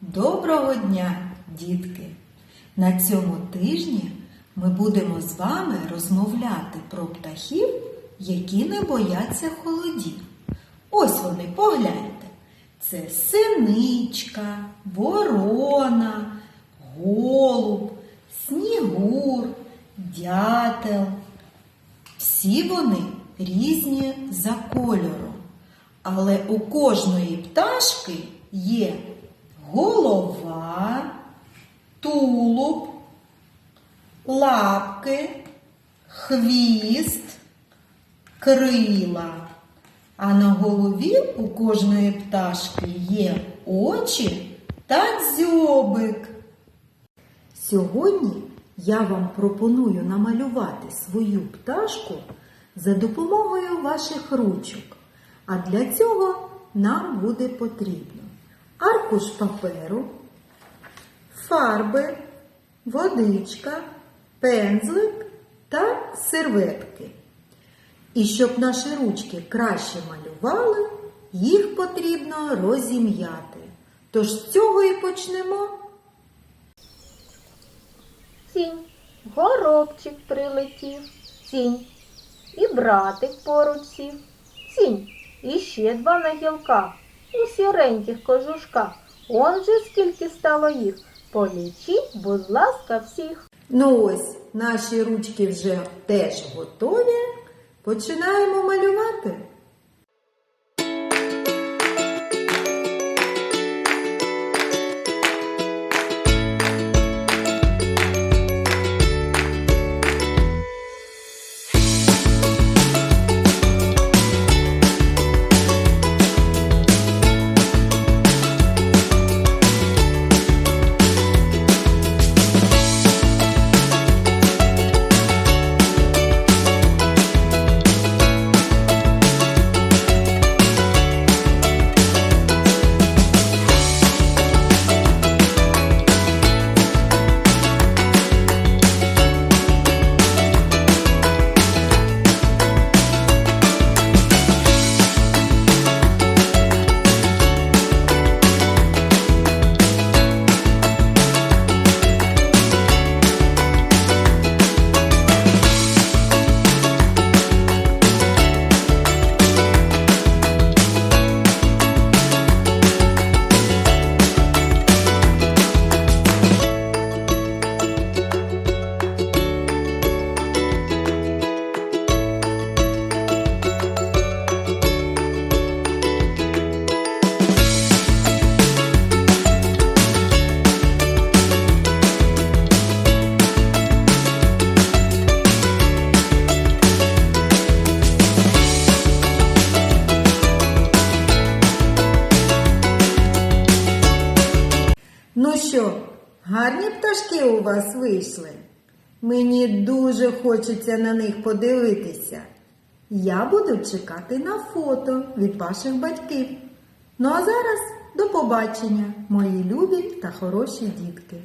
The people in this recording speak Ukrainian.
Доброго дня, дітки! На цьому тижні ми будемо з вами розмовляти про птахів, які не бояться холодів. Ось вони, погляньте. Це синичка, ворона, голуб, снігур, дятел. Всі вони різні за кольором, але у кожної пташки є голова, тулуб, лапки, хвіст, крила. А на голові у кожної пташки є очі та дзьобик. Сьогодні я вам пропоную намалювати свою пташку за допомогою ваших ручок. А для цього нам буде потрібно аркуш паперу, фарби, водичка, пензлик та серветки. І щоб наші ручки краще малювали, їх потрібно розім'яти. Тож з цього і почнемо. Сінь, горобчик прилетів, сінь, і братик поруч сів, сінь, і ще два на гілках, у сіреньких кожушках. Он же скільки стало їх. Полічіть, будь ласка, всіх. Ну ось, наші ручки вже теж готові. Починаємо малювати. Ну що, гарні пташки у вас вийшли? Мені дуже хочеться на них подивитися. Я буду чекати на фото від ваших батьків. Ну а зараз до побачення, мої любі та хороші дітки.